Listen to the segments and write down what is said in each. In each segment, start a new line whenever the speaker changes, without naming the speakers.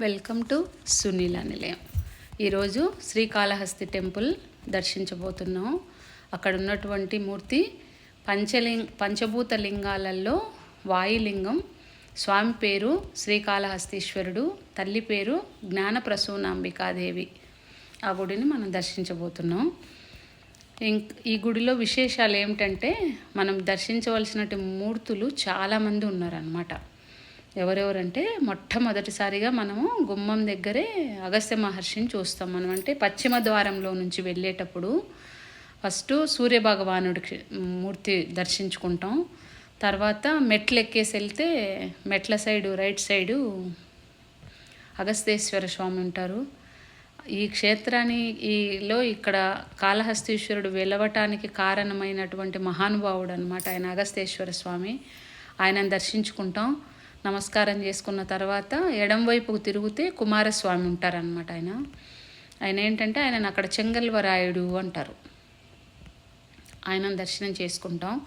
Welcome to Sunila నిలయం. ఈరోజు Srikalahasti temple దర్శించబోతున్నాం. అక్కడ ఉన్నటువంటి మూర్తి పంచలింగ్ పంచభూత లింగాలలో వాయులింగం. స్వామి పేరు శ్రీకాళహస్తీశ్వరుడు తల్లి పేరు జ్ఞాన ప్రసూనాంబికాదేవి ఆ గుడిని మనం దర్శించబోతున్నాం. ఇంక్ ఈ గుడిలో విశేషాలు ఏమిటంటే మనం దర్శించవలసినటువంటి మూర్తులు చాలామంది ఉన్నారనమాట ఎవరెవరంటే మొట్టమొదటిసారిగా మనము గుమ్మం దగ్గరే అగస్త్య మహర్షిని చూస్తాం మనం. అంటే పశ్చిమ ద్వారంలో నుంచి వెళ్ళేటప్పుడు ఫస్ట్ సూర్యభగవానుడికి మూర్తి దర్శించుకుంటాం. తర్వాత మెట్లు ఎక్కేసి వెళ్తే మెట్ల side right side Agasteshwara Swami ఉంటారు. ఈ క్షేత్రాన్ని ఈలో ఇక్కడ కాళహస్తీశ్వరుడు వెలవటానికి కారణమైనటువంటి మహానుభావుడు అనమాట ఆయన అగస్తేశ్వర స్వామి. ఆయనను దర్శించుకుంటాం. నమస్కారం చేసుకున్న తర్వాత ఎడం వైపుకు తిరిగితే కుమారస్వామి ఉంటారనమాట ఆయన. ఆయన ఏంటంటే ఆయన అక్కడ చెంగల్వరాయుడు అంటారు. ఆయనను దర్శనం చేసుకుంటాం.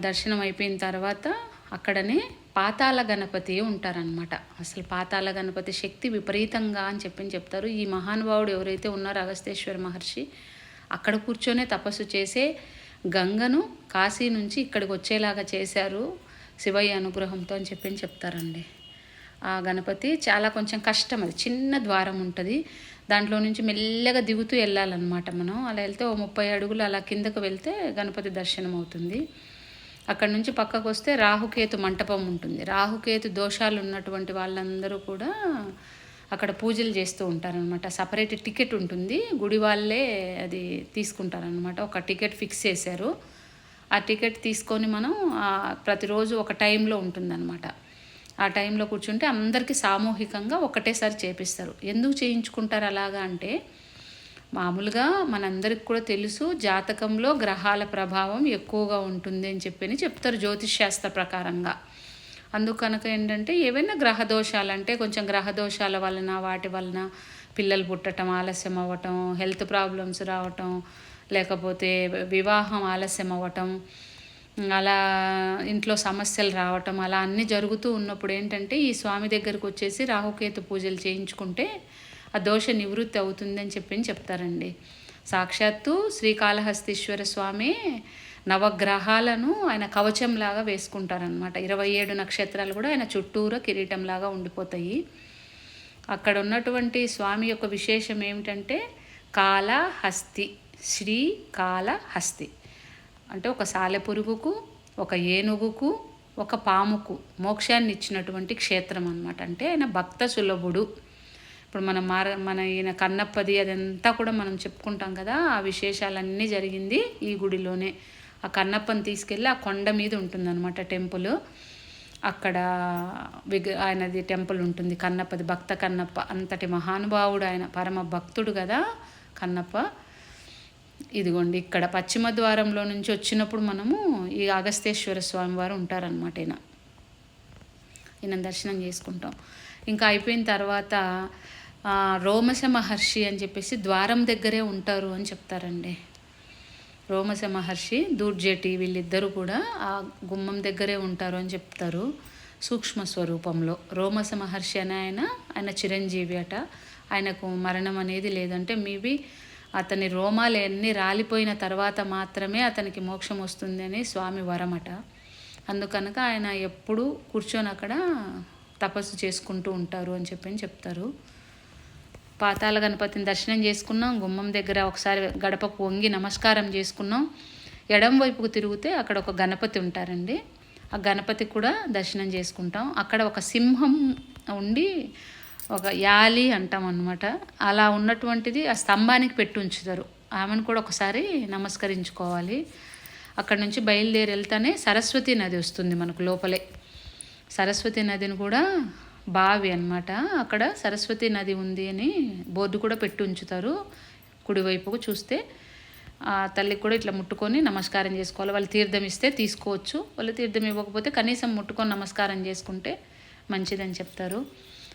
దర్శనం అయిపోయిన తర్వాత అక్కడనే పాతాళ గణపతి ఉంటారనమాట అసలు పాతాళ గణపతి శక్తి విపరీతంగా అని చెప్పి చెప్తారు. ఈ మహానుభావుడు ఎవరైతే ఉన్నారో అగస్తేశ్వర మహర్షి అక్కడ కూర్చొనే తపస్సు చేసే గంగను కాశీ నుంచి ఇక్కడికి వచ్చేలాగా చేశారు. శివయ్య అనుగ్రహంతో అని చెప్పి చెప్తారండి. ఆ గణపతి చాలా కొంచెం కష్టం అది. చిన్న ద్వారం ఉంటుంది. దాంట్లో నుంచి మెల్లగా దిగుతూ వెళ్ళాలన్నమాట మనం. అలా వెళ్తే ఓ ముప్పై అడుగులు అలా కిందకు వెళ్తే గణపతి దర్శనం అవుతుంది అక్కడ నుంచి పక్కకు వస్తే రాహుకేతు మంటపం ఉంటుంది. రాహుకేతు దోషాలు ఉన్నటువంటి వాళ్ళందరూ కూడా అక్కడ పూజలు చేస్తూ ఉంటారనమాట సపరేట్ టికెట్ ఉంటుంది. గుడి వాళ్ళే అది తీసుకుంటారనమాట ఒక టికెట్ ఫిక్స్ చేశారు. ఆ టికెట్ తీసుకొని మనం ప్రతిరోజు ఒక టైంలో ఉంటుందన్నమాట. ఆ టైంలో కూర్చుంటే అందరికీ సామూహికంగా ఒకటేసారి చేపిస్తారు. ఎందుకు చేయించుకుంటారు అలాగా అంటే మామూలుగా మనందరికి కూడా తెలుసు జాతకంలో గ్రహాల ప్రభావం ఎక్కువగా ఉంటుంది అని చెప్పి చెప్తారు జ్యోతిష్ శాస్త్ర ప్రకారంగా అందుకనుక ఏంటంటే ఏవైనా గ్రహ దోషాలు అంటే కొంచెం గ్రహ దోషాల వలన వాటి వలన పిల్లలు పుట్టడం ఆలస్యం అవ్వటం హెల్త్ ప్రాబ్లమ్స్ రావటం లేకపోతే వివాహం ఆలస్యం అవ్వటం అలా ఇంట్లో సమస్యలు రావటం అలా అన్నీ జరుగుతూ ఉన్నప్పుడు ఏంటంటే ఈ స్వామి దగ్గరకు వచ్చేసి రాహుకేతు పూజలు చేయించుకుంటే ఆ దోష నివృత్తి అవుతుందని చెప్పి చెప్తారండి. సాక్షాత్తు శ్రీకాళహస్తీశ్వర స్వామి నవగ్రహాలను ఆయన కవచంలాగా వేసుకుంటారనమాట ఇరవై ఏడు నక్షత్రాలు కూడా ఆయన చుట్టూరా కిరీటంలాగా ఉండిపోతాయి. అక్కడ ఉన్నటువంటి స్వామి యొక్క విశేషం ఏమిటంటే కాళహస్తి. శ్రీకాళహస్తి. అంటే ఒక సాలెపురుగుకు ఒక ఏనుగుకు ఒక పాముకు మోక్షాన్ని ఇచ్చినటువంటి క్షేత్రం అనమాట అంటే ఆయన భక్త సులభుడు. ఇప్పుడు మన మార మన ఈయన కన్నప్పది అదంతా కూడా మనం చెప్పుకుంటాం కదా ఆ విశేషాలన్నీ జరిగింది ఈ గుడిలోనే. ఆ కన్నప్పని తీసుకెళ్ళి ఆ కొండ మీద ఉంటుందన్నమాట టెంపుల్. అక్కడ విగ ఆయనది టెంపుల్ ఉంటుంది కన్నప్పది భక్త కన్నప్ప. అంతటి మహానుభావుడు ఆయన పరమ భక్తుడు కదా కన్నప్ప. ఇదిగోండి ఇక్కడ పశ్చిమ ద్వారంలో నుంచి వచ్చినప్పుడు మనము ఈ అగస్తేశ్వర స్వామి వారు ఉంటారనమాట ఈయన. ఈయన దర్శనం చేసుకుంటాం. ఇంకా అయిపోయిన తర్వాత రోమస రోమశ మహర్షి అని చెప్పేసి ద్వారం దగ్గరే ఉంటారు అని చెప్తారండి. రోమశ మహర్షి దూర్జేటి వీళ్ళిద్దరూ కూడా ఆ గుమ్మం దగ్గరే ఉంటారు అని చెప్తారు సూక్ష్మ స్వరూపంలో. రోమస మహర్షి అనే ఆయన ఆయన చిరంజీవి అట. ఆయనకు మరణం అనేది లేదంటే మేబీ అతని రోమాలన్నీ రాలిపోయిన తర్వాత మాత్రమే అతనికి మోక్షం వస్తుందని స్వామి వరమట. అందుకనక ఆయన ఎప్పుడూ కూర్చొని అక్కడ తపస్సు చేసుకుంటూ ఉంటారు అని చెప్పి చెప్తారు. పాతాల గణపతిని దర్శనం చేసుకున్నాం గుమ్మం దగ్గర ఒకసారి గడపకు వంగి నమస్కారం చేసుకున్నాం. ఎడం వైపుకు తిరిగితే అక్కడ ఒక గణపతి ఉంటారండి. ఆ గణపతి కూడా దర్శనం చేసుకుంటాం. అక్కడ ఒక సింహం ఉండి ఒక యాలి అంటాం అనమాట అలా ఉన్నటువంటిది ఆ స్తంభానికి పెట్టి ఉంచుతారు. ఆమెను కూడా ఒకసారి నమస్కరించుకోవాలి. అక్కడ నుంచి బయలుదేరి వెళ్తానే సరస్వతి నది వస్తుంది మనకు లోపలే. సరస్వతి నదిని కూడా బావి అన్నమాట. అక్కడ సరస్వతి నది ఉంది అని బోర్డు కూడా పెట్టి ఉంచుతారు. కుడివైపుకు చూస్తే ఆ తల్లికి కూడా ఇట్లా ముట్టుకొని నమస్కారం చేసుకోవాలి. వాళ్ళు తీర్థం ఇస్తే తీసుకోవచ్చు. వాళ్ళు తీర్థం ఇవ్వకపోతే కనీసం ముట్టుకొని నమస్కారం చేసుకుంటే మంచిదని చెప్తారు.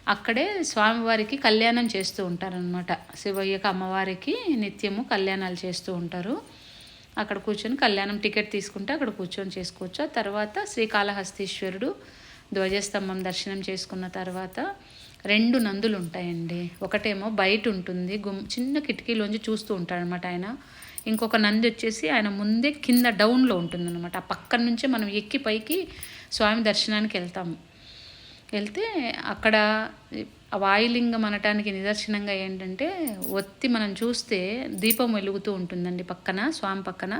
అక్కడే స్వామివారికి కళ్యాణం చేస్తూ ఉంటారనమాట శివయ్యకి అమ్మవారికి నిత్యము కళ్యాణాలు చేస్తూ ఉంటారు. అక్కడ కూర్చొని కళ్యాణం టికెట్ తీసుకుంటే అక్కడ కూర్చొని చేసుకోవచ్చు. ఆ తర్వాత శ్రీకాళహస్తీశ్వరుడు ధ్వజస్తంభం దర్శనం చేసుకున్న తర్వాత రెండు నందులు ఉంటాయండి. ఒకటేమో బయట ఉంటుంది. గుమ్ చిన్న కిటికీలోంచి చూస్తూ ఉంటాడనమాట ఆయన. ఇంకొక నంది వచ్చేసి ఆయన ముందే కింద డౌన్లో ఉంటుందన్నమాట. ఆ పక్కన నుంచే మనం ఎక్కి పైకి స్వామి దర్శనానికి వెళ్తాము. వెళ్తే అక్కడ వాయులింగం అనటానికి నిదర్శనంగా ఏంటంటే ఒత్తి మనం చూస్తే దీపం వెలుగుతూ ఉంటుందండి పక్కన స్వామి పక్కన.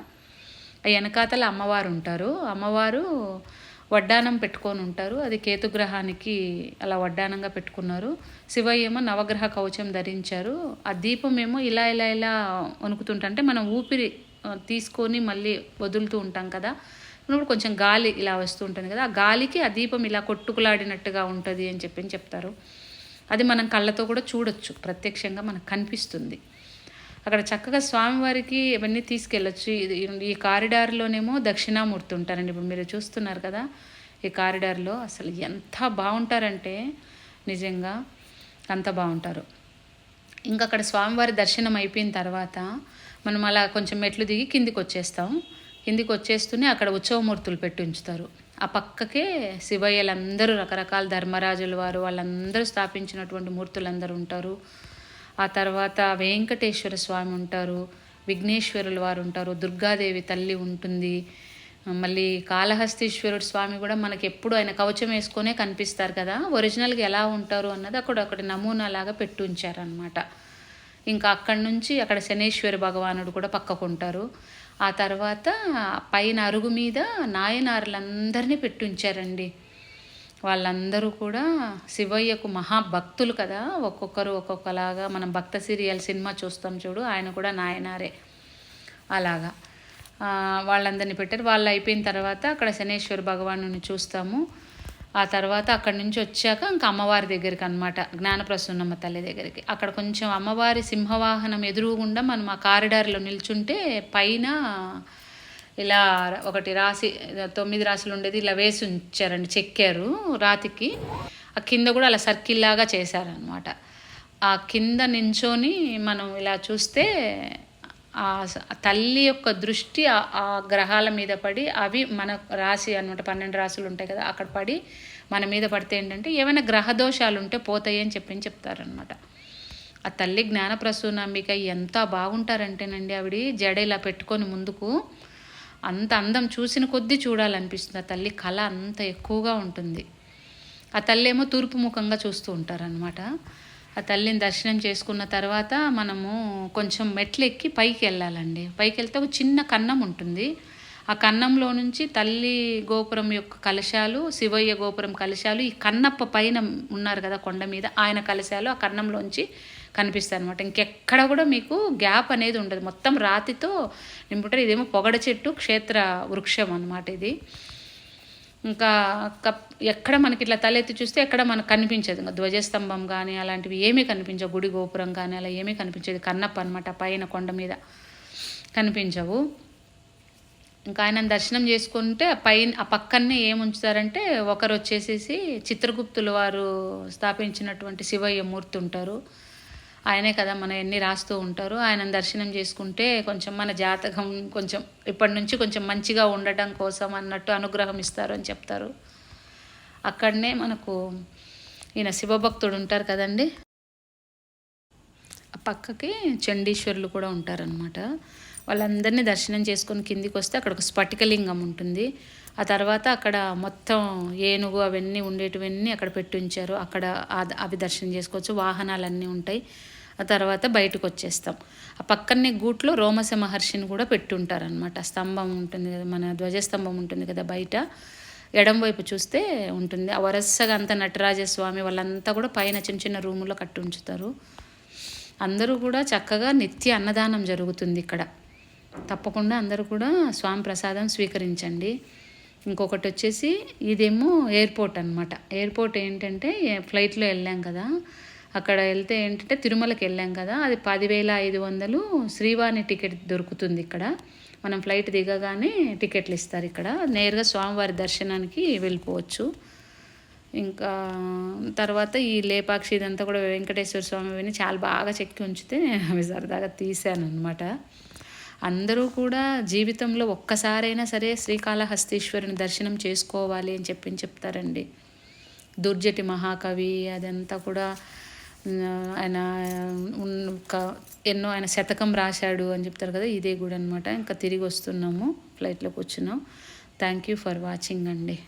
వెనకాతల అమ్మవారు ఉంటారు. అమ్మవారు వడ్డానం పెట్టుకొని ఉంటారు. అది కేతుగ్రహానికి అలా వడ్డానంగా పెట్టుకున్నారు. శివయ్య ఏమో నవగ్రహ కవచం ధరించారు. ఆ దీపం ఏమో ఇలా ఇలా ఇలా వణుకుతుంటే మనం ఊపిరి తీసుకొని మళ్ళీ వదులుతూ ఉంటాం కదా. ఇప్పుడు కొంచెం గాలి ఇలా వస్తూ ఉంటుంది కదా ఆ గాలికి ఆ దీపం ఇలా కొట్టుకులాడినట్టుగా ఉంటుంది అని చెప్పి చెప్తారు. అది మనం కళ్ళతో కూడా చూడొచ్చు ప్రత్యక్షంగా మనకు కనిపిస్తుంది. అక్కడ చక్కగా స్వామివారికి ఇవన్నీ తీసుకెళ్ళచ్చు. ఈ కారిడార్లోనేమో దక్షిణామూర్తి ఉంటారండి. ఇప్పుడు మీరు చూస్తున్నారు కదా ఈ కారిడార్లో అసలు ఎంత బాగుంటారంటే నిజంగా అంత బాగుంటారు. ఇంకా అక్కడ స్వామివారి దర్శనం అయిపోయిన తర్వాత మనం అలా కొంచెం మెట్లు దిగి కిందికి వచ్చేస్తాం కిందికి వచ్చేస్తూనే అక్కడ ఉత్సవమూర్తులు పెట్టి ఉంచుతారు. ఆ పక్కకే శివయ్యలందరూ రకరకాల ధర్మరాజుల వారు వాళ్ళందరూ స్థాపించినటువంటి మూర్తులందరూ ఉంటారు. ఆ తర్వాత వెంకటేశ్వర స్వామి ఉంటారు విఘ్నేశ్వరుల వారు ఉంటారు దుర్గాదేవి తల్లి ఉంటుంది. మళ్ళీ కాళహస్తీశ్వరుడు స్వామి కూడా మనకి ఎప్పుడు ఆయన కవచం వేసుకొనే కనిపిస్తారు కదా ఒరిజినల్గా ఎలా ఉంటారు అన్నది అక్కడ ఒకటి నమూనా లాగా పెట్టి ఉంచారనమాట ఇంకా అక్కడి నుంచి అక్కడ శనేశ్వర భగవానుడు కూడా పక్కకుంటారు ఆ తర్వాత పైన అరుగు మీద నాయనారులందరినీ పెట్టుంచారండి. వాళ్ళందరూ కూడా శివయ్యకు మహాభక్తులు కదా. ఒక్కొక్కరు ఒక్కొక్కలాగా మనం భక్త సీరియల్ సినిమా చూస్తాం చూడు ఆయన కూడా నాయనారే. అలాగా. వాళ్ళందరినీ పెట్టారు. వాళ్ళు అయిపోయిన తర్వాత అక్కడ శనేశ్వర భగవాను చూస్తాము. ఆ తర్వాత అక్కడి నుంచి వచ్చాక ఇంకా అమ్మవారి దగ్గరికి అనమాట జ్ఞానప్రసన్నమ్మ తల్లి దగ్గరికి. అక్కడ కొంచెం అమ్మవారి సింహవాహనం ఎదురుగుండా మనం ఆ కారిడార్లో నిల్చుంటే పైన ఇలా ఒకటి రాసి తొమ్మిది రాసులు ఉండేది ఇలా వేసి ఉంచారండి చెక్కారు రాతికి. ఆ కింద కూడా అలా సర్కిల్ లాగా చేశారనమాట ఆ కింద నించొని మనం ఇలా చూస్తే ఆ తల్లి యొక్క దృష్టి ఆ గ్రహాల మీద పడి అవి మన రాశి అనమాట పన్నెండు రాశులు ఉంటాయి కదా అక్కడ పడి మన మీద పడితే ఏంటంటే ఏమైనా గ్రహ దోషాలు ఉంటే పోతాయి అని చెప్పి చెప్తారనమాట ఆ తల్లి జ్ఞానప్రసూనాంబిక ఎంత బాగుంటారంటేనండి ఆవిడ జడ ఇలా పెట్టుకొని ముందుకు అంత అందం చూసిన కొద్దీ చూడాలనిపిస్తుంది. ఆ తల్లి కళ అంత ఎక్కువగా ఉంటుంది. ఆ తల్లి ఏమో తూర్పు ముఖంగా చూస్తూ ఉంటారనమాట ఆ తల్లిని దర్శనం చేసుకున్న తర్వాత మనము కొంచెం మెట్లు ఎక్కి పైకి వెళ్ళాలండి. పైకి వెళ్తే ఒక చిన్న కన్నం ఉంటుంది. ఆ కన్నంలో నుంచి తల్లి గోపురం యొక్క కలశాలు శివయ్య గోపురం కలశాలు ఈ కన్నప్ప పైన ఉన్నారు కదా కొండ మీద ఆయన కలశాలు ఆ కన్నంలోంచి కనిపిస్తాయి అనమాట ఇంకెక్కడ కూడా మీకు గ్యాప్ అనేది ఉండదు. మొత్తం రాతితో నింపుటారు ఇదేమో పొగడ చెట్టు క్షేత్ర వృక్షం అనమాట ఇది. ఇంకా కప్ ఎక్కడ మనకి ఇట్లా తలెత్తి చూస్తే ఎక్కడ మనకు కనిపించదు. ఇంకా ధ్వజస్తంభం కానీ అలాంటివి ఏమీ కనిపించవు. గుడి గోపురం కానీ అలా ఏమీ కనిపించేది. కన్నప్ప అనమాట పైన కొండ మీద కనిపించవు. ఇంకా ఆయన దర్శనం చేసుకుంటే పైన ఆ పక్కనే ఏముంచుతారంటే ఒకరు వచ్చేసేసి చిత్రగుప్తులు వారు స్థాపించినటువంటి శివయ్య మూర్తి ఉంటారు. ఆయనే కదా మన ఎన్ని రాస్తూ ఉంటారు ఆయన దర్శనం చేసుకుంటే కొంచెం మన జాతకం కొంచెం ఇప్పటి నుంచి కొంచెం మంచిగా ఉండటం కోసం అన్నట్టు అనుగ్రహం ఇస్తారు అని చెప్తారు. అక్కడనే మనకు ఈయన శివభక్తుడు ఉంటారు కదండి. ఆ పక్కకి చండీశ్వరులు కూడా ఉంటారనమాట వాళ్ళందరినీ దర్శనం చేసుకొని కిందికి వస్తే అక్కడ ఒక స్ఫటికలింగం ఉంటుంది. ఆ తర్వాత అక్కడ మొత్తం ఏనుగు అవన్నీ ఉండేటివన్నీ అక్కడ పెట్టి ఉంచారు అక్కడ అవి దర్శనం చేసుకోవచ్చు. వాహనాలన్నీ ఉంటాయి. ఆ తర్వాత బయటకు వచ్చేస్తాం. ఆ పక్కనే గూట్లో రోమస మహర్షిని కూడా పెట్టుంటారనమాట స్తంభం ఉంటుంది కదా మన ధ్వజస్తంభం ఉంటుంది కదా బయట. ఎడం వైపు చూస్తే ఉంటుంది. ఆ వరసగా అంత నటరాజస్వామి వాళ్ళంతా కూడా పైన చిన్న చిన్న రూములో కట్టి ఉంచుతారు అందరూ కూడా చక్కగా నిత్య అన్నదానం జరుగుతుంది ఇక్కడ. తప్పకుండా అందరూ కూడా స్వామి ప్రసాదం స్వీకరించండి. ఇంకొకటి వచ్చేసి ఇదేమో ఎయిర్పోర్ట్ అనమాట ఎయిర్పోర్ట్ ఏంటంటే ఫ్లైట్లో వెళ్ళాం కదా. అక్కడ వెళ్తే ఏంటంటే తిరుమలకి వెళ్ళాం కదా. అది పదివేల ఐదు వందలు శ్రీవాణి టికెట్ దొరుకుతుంది ఇక్కడ. మనం ఫ్లైట్ దిగగానే టికెట్లు ఇస్తారు ఇక్కడ. నేరుగా స్వామివారి దర్శనానికి వెళ్ళిపోవచ్చు. ఇంకా తర్వాత ఈ లేపాక్షి ఇదంతా కూడా వెంకటేశ్వర స్వామి విని చాలా బాగా చెక్కి ఉంచితే అవి సరదాగా తీశాను అనమాట అందరూ కూడా జీవితంలో ఒక్కసారైనా సరే శ్రీకాళహస్తీశ్వరుని దర్శనం చేసుకోవాలి అని చెప్పి చెప్తారండి. దుర్జటి మహాకవి అదంతా కూడా ఆయన ఒక- ఎన్నో ఆయన శతకం రాశాడు అని చెప్తారు కదా ఇదే కూడా అనమాట ఇంకా తిరిగి వస్తున్నాము ఫ్లైట్లోకి కూర్చున్నాం. థ్యాంక్ యూ ఫర్ వాచింగ్ అండి.